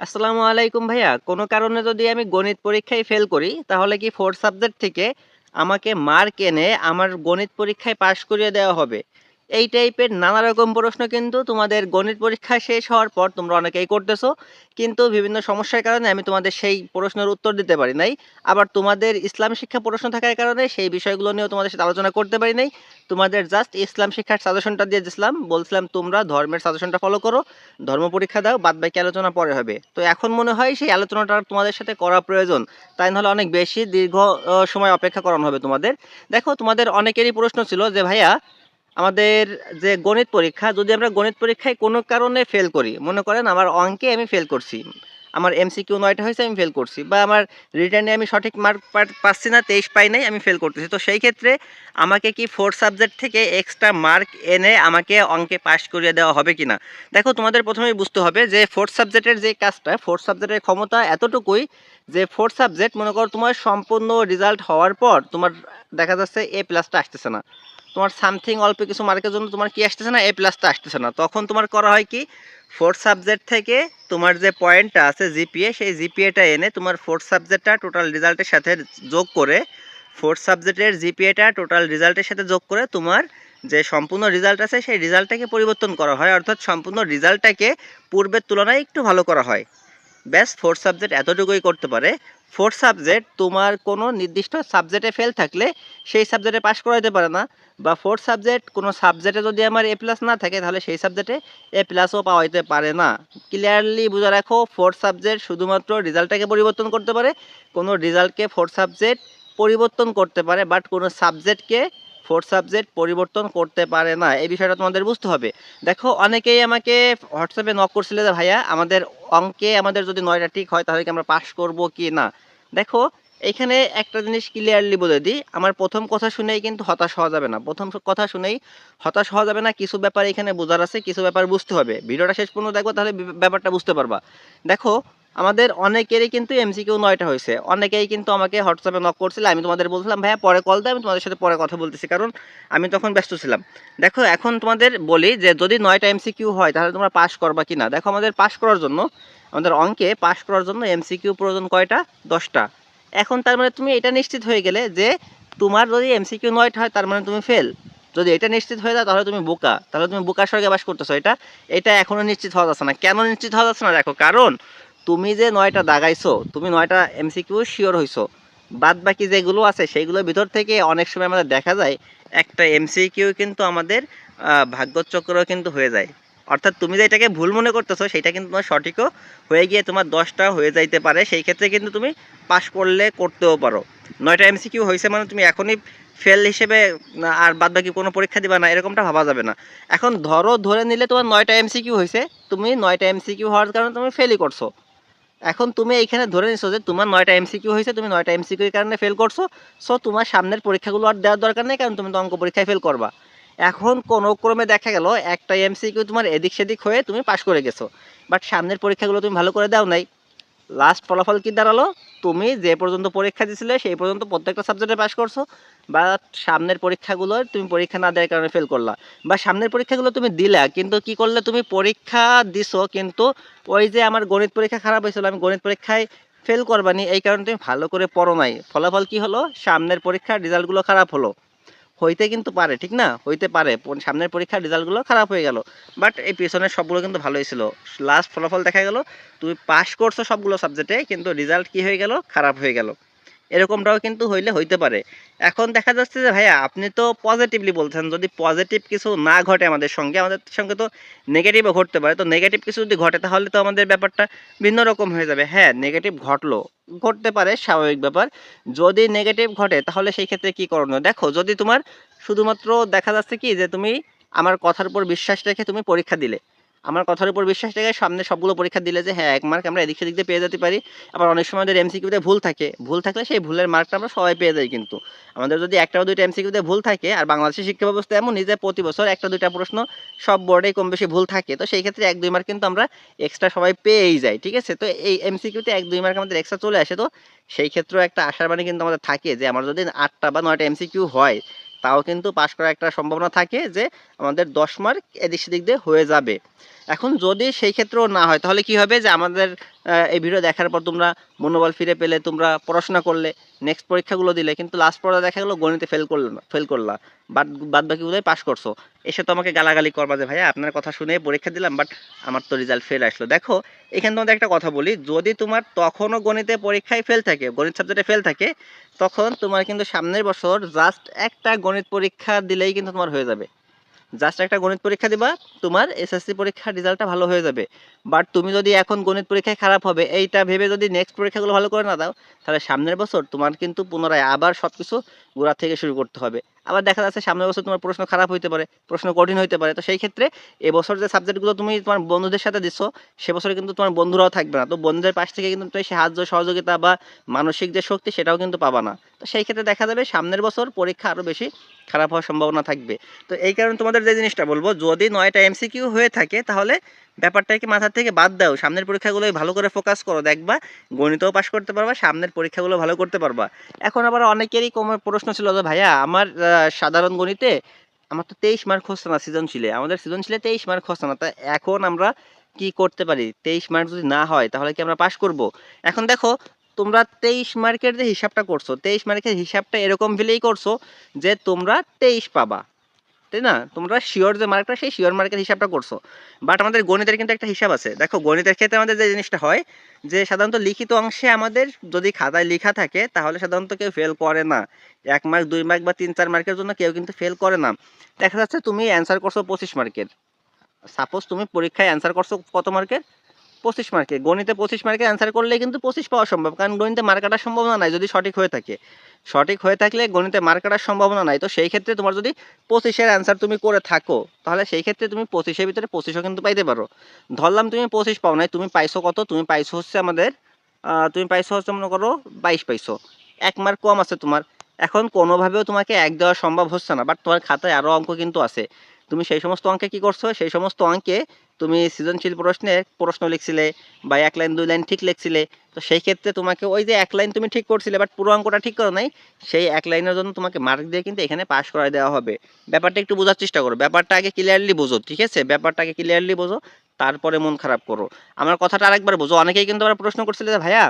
আসসালামু আলাইকুম ভাইয়া। কোনো কারণে যদি আমি গণিত পরীক্ষায় ফেল করি, তাহলে কি ফোর্থ সাবজেক্ট থেকে আমাকে মার্ক এনে আমার গণিত পরীক্ষায় পাশ করিয়ে দেওয়া হবে? এই টাইপের নানা রকম প্রশ্ন কিন্তু তোমাদের গণিত পরীক্ষা শেষ হওয়ার পর তোমরা অনেকেই করতেছো। কিন্তু বিভিন্ন সমস্যার কারণে আমি তোমাদের সেই প্রশ্নের উত্তর দিতে পারি নাই। আবার তোমাদের ইসলাম শিক্ষা প্রশ্ন থাকার কারণে সেই বিষয়গুলো নিয়েও তোমাদের সাথে আলোচনা করতে পারি নাই। তোমাদের জাস্ট ইসলাম শিক্ষার সাজেশনটা দিয়ে দিয়েছিলাম বলছিলাম, তোমরা ধর্মের সাজেশনটা ফলো করো, ধর্ম পরীক্ষা দাও, বাদ বাকি আলোচনা পরে হবে। তো এখন মনে হয় সেই আলোচনাটা তোমাদের সাথে করা প্রয়োজন। তাই নাহলে অনেক বেশি দীর্ঘ সময় অপেক্ষা করানো হবে তোমাদের। দেখো, তোমাদের অনেকেরই প্রশ্ন ছিল যে, ভাইয়া আমাদের যে গণিত পরীক্ষা, যদি আমরা গণিত পরীক্ষায় কোনো কারণে ফেল করি, মনে করেন আমার অঙ্কে আমি ফেল করছি, আমার এমসিকিউ নয়টা হয়েছে আমি ফেল করছি, বা আমার রিটার্নে আমি সঠিক মার্ক পাচ্ছি না, তেইশ পাই নাই, আমি ফেল করতেছি, তো সেই ক্ষেত্রে আমাকে কি ফোর্থ সাবজেক্ট থেকে এক্সট্রা মার্ক এনে আমাকে অঙ্কে পাশ করিয়ে দেওয়া হবে কি না দেখো, তোমাদের প্রথমেই বুঝতে হবে যে ফোর্থ সাবজেক্টের যে কাজটা ফোর্থ সাবজেক্টের ক্ষমতা এতটুকুই যে ফোর্থ সাবজেক্ট মনে করো তোমার সম্পূর্ণ রেজাল্ট হওয়ার পর তোমার দেখা যাচ্ছে এ প্লাসটা আসতেছে না। তোমার সামথিং অল্প কিছু মার্কের জন্য তোমার কি আসতেছে না? এ প্লাসটা আসতেছে না। তখন তোমার করা হয় কি? ফোর্থ সাবজেক্ট থেকে তোমার যে পয়েন্টটা আছে জিপিএ সেই জিপিএটা এনে তোমার ফোর্থ সাবজেক্টটা টোটাল রেজাল্টের সাথে যোগ করে ফোর্থ সাবজেক্টের জিপিএটা টোটাল রেজাল্টের সাথে যোগ করে তোমার যে সম্পূর্ণ রেজাল্ট আছে, সেই রেজাল্টটাকে পরিবর্তন করা হয়। অর্থাৎ সম্পূর্ণ রেজাল্টটাকে পূর্বের তুলনায় একটু ভালো করা হয়। ব্যাস ফোর্থ সাবজেক্ট এতটুকুই করতে পারে। ফোর্থ সাবজেক্ট তোমার কোনো নির্দিষ্ট সাবজেক্টে ফেল থাকলে সেই সাবজেক্টে পাশ করাইতে পারে না। বা ফোর্থ সাবজেক্ট কোনো সাবজেক্টে যদি আমার এ প্লাস না থাকে, তাহলে সেই সাবজেক্টে এ প্লাসও পাওয়া যেতে পারে না। ক্লিয়ারলি বুঝে রাখো ফোর্থ সাবজেক্ট শুধুমাত্র রেজাল্টটাকে পরিবর্তন করতে পারে, কোনো রেজাল্টকে ফোর্থ সাবজেক্ট পরিবর্তন করতে পারে বাট কোনো সাবজেক্টকে ফোর্থ সাবজেক্ট পরিবর্তন করতে পারে না, এই বিষয়টা তোমাদের বুঝতে হবে। দেখো, অনেকেই আমাকে হোয়াটসঅ্যাপে নক করছিল যে, ভাইয়া, আমাদের অঙ্কে আমাদের যদি নয়টা ঠিক হয়, তাহলে কি আমরা পাস করব কি না? দেখো, এখানে একটা জিনিস ক্লিয়ারলি বলে দিই, আমার প্রথম কথা শুনেই কিন্তু হতাশ হওয়া যাবে না। প্রথম কথা শুনেই হতাশ হওয়া যাবে না, কিছু ব্যাপার এখানে বোঝার আছে, কিছু ব্যাপার বুঝতে হবে। ভিডিওটা শেষ পর্যন্ত দেখব, তাহলে ব্যাপারটা বুঝতে পারবা। দেখো আমাদের অনেকেরই কিন্তু এমসিকিউ নয়টা হয়েছে। অনেকেই কিন্তু আমাকে হোয়াটসঅ্যাপে নক করছিল, আমি তোমাদের বলছিলাম, ভাইয়া, পরে কল দাও, আমি তোমাদের সাথে পরে কথা বলতেছি। কারণ আমি তখন ব্যস্ত ছিলাম। দেখো, এখন তোমাদের বলি যে, যদি নয়টা এমসিকিউ হয়, তাহলে তোমরা পাস করবা কি না দেখো, আমাদের পাস করার জন্য, আমাদের অঙ্কে পাস করার জন্য এমসিকিউ প্রয়োজন কয়টা? দশটা। এখন তার মানে তুমি এটা নিশ্চিত হয়ে গেলে যে, তোমার যদি এমসিকিউ নয়টা হয়, তার মানে তুমি ফেল যদি এটা নিশ্চিত হয়ে যায়, তাহলে তুমি বোকা। তাহলে তুমি বোকার স্বর্গে বাস করতেছো। এটা এটা এখনও নিশ্চিত হওয়া যাচ্ছে না। কেন নিশ্চিত হওয়া যাচ্ছে না? দেখো, কারণ তুমি যে নয়টা দাগাইছো, তুমি নয়টা এমসিকিউ শিওর হইছো, বাদ বাকি যেগুলো আছে সেইগুলোর ভিতর থেকে অনেক সময় আমাদের দেখা যায়, একটা এমসিকিউ কিন্তু আমাদের ভাগ্যচক্র কিন্তু হয়ে যায়। অর্থাৎ তুমি যে এটাকে ভুল মনে করতেছো, সেটা কিন্তু তোমার সঠিকও হয়ে গিয়ে তোমার দশটা হয়ে যাইতে পারে। সেই ক্ষেত্রে কিন্তু তুমি পাস করলে করতেও পারো। নয়টা এমসিকিউ হয়েছে মানে তুমি এখনই ফেল হিসেবে আর বাদ বাকি কোনো পরীক্ষা দিবা না, এরকমটা ভাবা যাবে না। এখন ধরো ধরে নিলে তোমার নয়টা এমসিকিউ হয়েছে তুমি নয়টা এমসিকিউ হওয়ার কারণে তুমি ফেলই করছ। এখন তুমি এইখানে ধরে নিছো যে তোমার নয়টা এমসিকিউ হয়েছে, তুমি নয়টা এমসিকিউ এর কারণে ফেল করছ সো তোমার সামনের পরীক্ষাগুলো আর দেওয়ার দরকার নেই, কারণ তুমি তো অঙ্ক পরীক্ষায় ফেল করবা। এখন কোনো ক্রমে দেখা গেল, একটা এমসিকিউ তোমার এদিক সেদিক হয়ে তুমি পাশ করে গেছো বাট সামনের পরীক্ষাগুলো তুমি ভালো করে দাও নাই। লাস্ট ফলাফল কি দাঁড়াল? তুমি যে পর্যন্ত পরীক্ষা দিছিলে, সেই পর্যন্ত প্রত্যেকটা সাবজেক্টে পাশ করছ বা সামনের পরীক্ষাগুলো তুমি পরীক্ষা না দেওয়ার কারণে ফেল করলা। বা সামনের পরীক্ষাগুলো তুমি দিলা, কিন্তু কি করলে? তুমি পরীক্ষা দিছো, কিন্তু ওই যে আমার গণিত পরীক্ষা খারাপ হয়েছিল, আমি গণিত পরীক্ষায় ফেল করবানি, এই কারণে তুমি ভালো করে পড়ো নাই। ফলাফল কি হলো? সামনের পরীক্ষার রেজাল্টগুলো খারাপ হলো। হইতে কিন্তু পারে, ঠিক না? হইতে পারে। সামনের পরীক্ষার রেজাল্টগুলো খারাপ হয়ে গেল। বাট এই পিছনের সবগুলো কিন্তু ভালোই ছিল। লাস্ট ফলাফল দেখা গেল, তুমি পাস করছ সবগুলো সাবজেক্টে কিন্তু রেজাল্ট কি হয়ে গেল? খারাপ হয়ে গেল। এরকমটাও কিন্তু হইলে হইতে পারে। এখন দেখা যাচ্ছে যে ভাইয়া, আপনি তো পজিটিভলি বলছেন, যদি পজিটিভ কিছু না ঘটে আমাদের সঙ্গে আমাদের সঙ্গে তো নেগেটিভও ঘটতে পারে। তো নেগেটিভ কিছু যদি ঘটে, তাহলে তো আমাদের ব্যাপারটা ভিন্ন রকম হয়ে যাবে। হ্যাঁ নেগেটিভ ঘটলো, ঘটতে পারে, স্বাভাবিক ব্যাপার। যদি নেগেটিভ ঘটে, তাহলে সেই ক্ষেত্রে কি করণীয়? দেখো, যদি তোমার শুধুমাত্র দেখা যাচ্ছে কি, যে তুমি আমার কথার উপর বিশ্বাস রেখে তুমি পরীক্ষা দিলে আমার কথার উপর বিশ্বাস রেখে সামনে সবগুলো পরীক্ষা দিলে যে হ্যাঁ এক মার্ক আমরা এদিক সেদিক দিয়ে পেয়ে যেতে পারি। আবার অনেক সময় আমাদের এমসিকিউতে ভুল থাকে। ভুল থাকলে সেই ভুলের মার্কটা আমরা সবাই পেয়ে যাই কিন্তু। আমাদের যদি একটা দুইটা এমসিকিউতে ভুল থাকে, আর বাংলাদেশের শিক্ষা ব্যবস্থা এমন নিজে প্রতি বছর একটা দুইটা প্রশ্ন সব বোর্ডেই কম বেশি ভুল থাকে, তো সেই ক্ষেত্রে এক, দুই মার্ক কিন্তু আমরা এক্সট্রা সবাই পেয়েই যাই, ঠিক আছে? তো এই এমসিকিউতে এক, দুই মার্ক আমাদের এক্সট্রা চলে আসে, তো সেই ক্ষেত্রেও একটা আশার বাণী কিন্তু আমাদের থাকে যে, আমার যদি আটটা বা নয়টা এমসিকিউ হয় তাও কিন্তু পাশ করার একটা সম্ভাবনা থাকে যে আমাদের দশ মার্ক এদিক সেদিক দিয়ে হয়ে যাবে। এখন যদি সেই ক্ষেত্রেও না হয়, তাহলে কি হবে যে আমাদের এই ভিডিও দেখার পর তোমরা মনোবল ফিরে পেলে, তোমরা পড়াশোনা করলে নেক্সট পরীক্ষাগুলো দিলে, কিন্তু লাস্ট পড়া দেখা গেলো গণিতে ফেল করল না ফেল করলা। বাদ বাদ বাকিগুলোই পাস করছ। এসে তো আমাকে গালাগালি করবা যে, ভাইয়া, আপনার কথা শুনে পরীক্ষা দিলাম বাট আমার তো রেজাল্ট ফেল আসলো। দেখো, এখানে তোমাদের একটা কথা বলি, যদি তোমার তখনও গণিতে পরীক্ষায় ফেল থাকে, গণিত সাবজেক্টে ফেল থাকে, তখন তোমার কিন্তু সামনের বছর জাস্ট একটা গণিত পরীক্ষা দিলেই কিন্তু তোমার হয়ে যাবে। জাস্ট একটা গণিত পরীক্ষা দিবা, তোমার এসএসসি পরীক্ষার রেজাল্টটা ভালো হয়ে যাবে। বাট তুমি যদি এখন গণিত পরীক্ষায় খারাপ হবে, এইটা ভেবে যদি নেক্সট পরীক্ষাগুলো ভালো করে না দাও, তাহলে সামনের বছর তোমার কিন্তু পুনরায় আবার সব কিছু গোড়া থেকে শুরু করতে হবে। আবার দেখা যাচ্ছে সামনের বছর তোমার প্রশ্ন খারাপ হইতে পারে, প্রশ্ন কঠিন হইতে পারে। তো সেই ক্ষেত্রে এবছর যে সাবজেক্টগুলো তুমি তোমার বন্ধুদের সাথে দিচ্ছ সে বছরে কিন্তু তোমার বন্ধুরাও থাকবে না। তো বন্ধুদের পাশ থেকে কিন্তু তুমি সাহায্য, সহযোগিতা বা মানসিক যে শক্তি সেটাও কিন্তু পাবা না। তো সেই ক্ষেত্রে দেখা যাবে সামনের বছর পরীক্ষা আরও বেশি খারাপ হওয়ার সম্ভাবনা থাকবে। তো এই কারণে তোমাদের যে জিনিসটা বলব, যদি নয়টা এমসিকিউ হয়ে থাকে, তাহলে ব্যাপারটাকে মাথা থেকে বাদ দাও। সামনের পরীক্ষাগুলোই ভালো করে ফোকাস করো, দেখবা গণিতও পাশ করতে পারবা, সামনের পরীক্ষাগুলো ভালো করতে পারবা। এখন আবার অনেকেরই কম প্রশ্ন ছিল যে, ভাইয়া, আমার সাধারণ গণিতে আমার তো তেইশ মার্ক হচ্ছে না সৃজনশীলে। আমাদের সৃজনশীলে তেইশ মার্ক হচ্ছে না। তা এখন আমরা কি করতে পারি? তেইশ মার্ক যদি না হয়, তাহলে কি আমরা পাশ করব? এখন দেখো, তোমরা তেইশ মার্কের যে হিসাবটা করছ, তেইশ মার্কের হিসাবটা এরকম ভেলেই করছ যে তোমরা তেইশ পাবা। তাই না? তোমরা শিওর যে মার্কটা সেই শিওর মার্কের হিসাবটা করছ। বাট আমাদের গণিতের কিন্তু একটা হিসাব আছে। দেখো, গণিতের ক্ষেত্রে আমাদের যে জিনিসটা হয়, যে সাধারণত লিখিত অংশে আমাদের যদি খাতায় লেখা থাকে, তাহলে সাধারণত কেউ ফেল করে না। এক মার্ক দুই মার্ক বা তিন, চার মার্কের জন্য কেউ কিন্তু ফেল করে না। দেখা যাচ্ছে তুমি অ্যান্সার করছ পঁচিশ মার্কের সাপোজ তুমি পরীক্ষায় অ্যান্সার করছ কত মার্কের পঁচিশ মার্কে। গণিতে পঁচিশ মার্কে অ্যান্সার করলে কিন্তু পঁচিশ পাওয়া সম্ভব, কারণ গণিতে মার্ক কাটার সম্ভাবনা নাই যদি সঠিক হয়ে থাকে। সঠিক হয়ে থাকলে গণিতে মার্ক কাটার সম্ভাবনা নাই। তো সেই ক্ষেত্রে তোমার যদি পঁচিশের অ্যান্সার তুমি করে থাকো, তাহলে সেই ক্ষেত্রে তুমি পঁচিশের ভিতরে পঁচিশও কিন্তু পাইতে পারো। ধরলাম তুমি পঁচিশ পাও নাই, তুমি পাইছো কত? তুমি পাইছো হচ্ছে আমাদের তুমি পাইছো হচ্ছে মনে করো বাইশ পাইছো। এক মার্ক কম আছে তোমার। এখন কোনোভাবেও তোমাকে এক দেওয়া সম্ভব হচ্ছে না বাট তোমার খাতায় আরও অঙ্ক কিন্তু আছে। তুমি সেই সমস্ত অঙ্কে কি করছ? সেই সমস্ত অঙ্কে তুমি সৃজনশীল প্রশ্নে প্রশ্ন লিখছিলে বা এক লাইন, দুই লাইন ঠিক লিখছিলে, তো সেই ক্ষেত্রে তোমাকে ওই যে এক লাইন তুমি ঠিক করছিলে বাট পুরো অঙ্কটা ঠিক করো নাই, সেই এক লাইনের জন্য তোমাকে মার্ক দিয়ে কিন্তু এখানে পাস করায় দেওয়া হবে। ব্যাপারটা একটু বোঝার চেষ্টা করো, ব্যাপারটা আগে ক্লিয়ারলি বোঝো, ঠিক আছে? ব্যাপারটা আগে ক্লিয়ারলি বোঝো, তারপরে মন খারাপ করো। আমার কথাটা আরেকবার বোঝো, অনেকেই কিন্তু আবার প্রশ্ন করছিলে যে, ভাইয়া,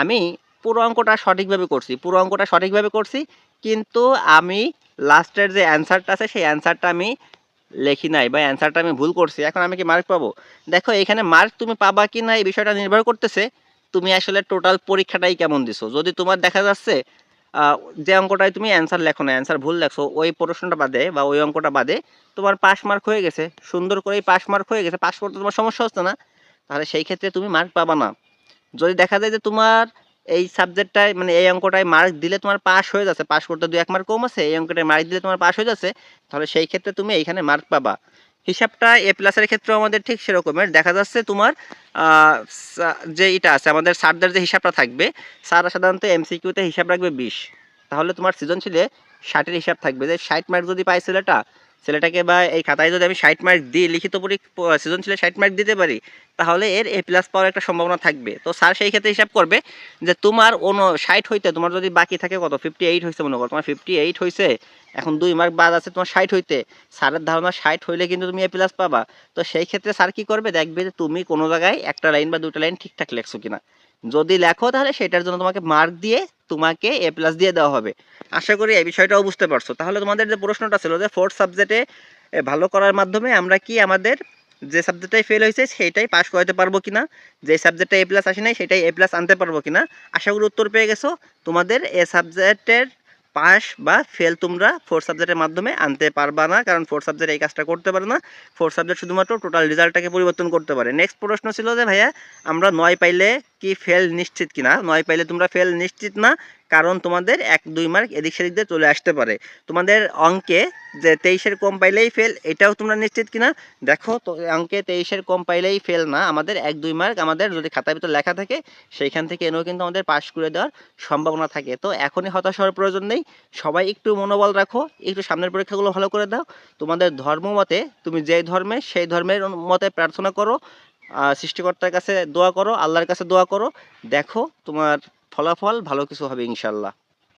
আমি পুরো অঙ্কটা সঠিকভাবে করছি, পুরো অঙ্কটা সঠিকভাবে করছি, কিন্তু আমি লাস্টের যে অ্যান্সারটা আছে, সেই অ্যান্সারটা আমি লেখি নাই বা অ্যান্সারটা আমি ভুল করছি, এখন আমি কি মার্ক পাবো? দেখো, এখানে মার্ক তুমি পাবা কি না এই বিষয়টা নির্ভর করতেছে, তুমি আসলে টোটাল পরীক্ষাটাই কেমন দিছো? যদি তোমার দেখা যাচ্ছে যে অঙ্কটায় তুমি অ্যান্সার লেখো না অ্যান্সার ভুল লেখছো, ওই প্রশ্নটা বাদে বা ওই অঙ্কটা বাদে তোমার পাস মার্ক হয়ে গেছে, সুন্দর করেই পাস মার্ক হয়ে গেছে পাস করতে তোমার সমস্যা হচ্ছে না, তাহলে সেই ক্ষেত্রে তুমি মার্ক পাবা না। যদি দেখা যায় যে তোমার এই সাবজেক্টটায় মানে এই অঙ্কটায় মার্ক দিলে তোমার পাস হয়ে যাচ্ছে। পাস করতে দু এক মার্ক কম আছে, এই অঙ্কটায় মার্ক দিলে তোমার পাস হয়ে যাচ্ছে, তাহলে সেই ক্ষেত্রে তুমি এইখানে মার্ক পাবা। হিসাবটা এ প্লাসের ক্ষেত্রেও আমাদের ঠিক সেরকমের। দেখা যাচ্ছে তোমার যে এটা আছে, আমাদের সারদের যে হিসাবটা থাকবে স্যাররা সাধারণত এমসিকিউতে হিসাব রাখবে বিশ। তাহলে তোমার সৃজনশীলে ষাটের হিসাব থাকবে। যে ষাট মার্ক যদি পাই ছেলেটা ছেলেটাকে বা এই খাতায় যদি আমি ষাট মার্ক দিই, লিখিত পরীক্ষা সৃজনশীলে ষাট মার্ক দিতে পারি, তাহলে এর এ প্লাস পাওয়ার একটা সম্ভাবনা থাকবে। তো স্যার সেই ক্ষেত্রে হিসাব করবে যে তোমার অন্য ষাট হইতে তোমার যদি বাকি থাকে কত? ফিফটি এইট হয়েছে মনে করো। তোমার ফিফটি এইট হয়েছে এখন দুই মার্ক বাদ আছে তোমার ষাট হইতে। স্যারের ধারণা ষাট হইলে কিন্তু তুমি এ প্লাস পাবা। তো সেই ক্ষেত্রে স্যার কি করবে? দেখবে যে তুমি কোনো জায়গায় একটা লাইন বা দুটো লাইন ঠিকঠাক লেখছো কিনা। যদি লেখো তাহলে সেটার জন্য তোমাকে মার্ক দিয়ে তোমাকে এ প্লাস দিয়ে দেওয়া হবে। আশা করি এই বিষয়টাও বুঝতে পারছ। তাহলে তোমাদের যে প্রশ্নটা ছিল যে ফোর্থ সাবজেক্টে ভালো করার মাধ্যমে আমরা কি আমাদের যে সাবজেক্টটাই ফেল হয়েছে সেইটাই পাশ করাতে পারব কিনা, যে সাবজেক্টটা এ প্লাস আসে নাই সেটাই এ প্লাস আনতে পারব কিনা, আশা করি উত্তর পেয়ে গেছো। তোমাদের এ সাবজেক্টের পাস বা ফেল তোমরা ফোর সাবজেক্টের মাধ্যমে আনতে পারবা না, কারণ ফোর সাবজেক্ট এই কাজটা করতে পারে না। ফোর সাবজেক্ট শুধুমাত্র টোটাল রেজাল্টটাকে পরিবর্তন করতে পারে। নেক্সট প্রশ্ন ছিল যে, ভাইয়া, আমরা নয় পাইলে কি ফেল নিশ্চিত কিনা? নয় পাইলে তোমরা ফেল নিশ্চিত না কারণ তোমাদের এক, দুই মার্ক এদিক সেদিক দিয়ে চলে আসতে পারে। তোমাদের অঙ্কে যে তেইশের কম পাইলেই ফেল এটাও তোমরা নিশ্চিত কিনা? দেখো, তো অঙ্কে তেইশের কম পাইলেই ফেল না। আমাদের এক, দুই মার্ক আমাদের যদি খাতার ভিতর লেখা থাকে, সেইখান থেকে এনেও কিন্তু আমাদের পাশ করে দেওয়ার সম্ভাবনা থাকে। তো এখনই হতাশ হওয়ার প্রয়োজন নেই। সবাই একটু মনোবল রাখো, একটু সামনের পরীক্ষাগুলো ভালো করে দাও। তোমাদের ধর্ম মতে তুমি যেই ধর্মে, সেই ধর্মের মতে প্রার্থনা করো। সৃষ্টিকর্তার কাছে দোয়া করো, আল্লাহর কাছে দোয়া করো। দেখো তোমার ফলাফল ভালো কিছু হবে ইনশাল্লাহ।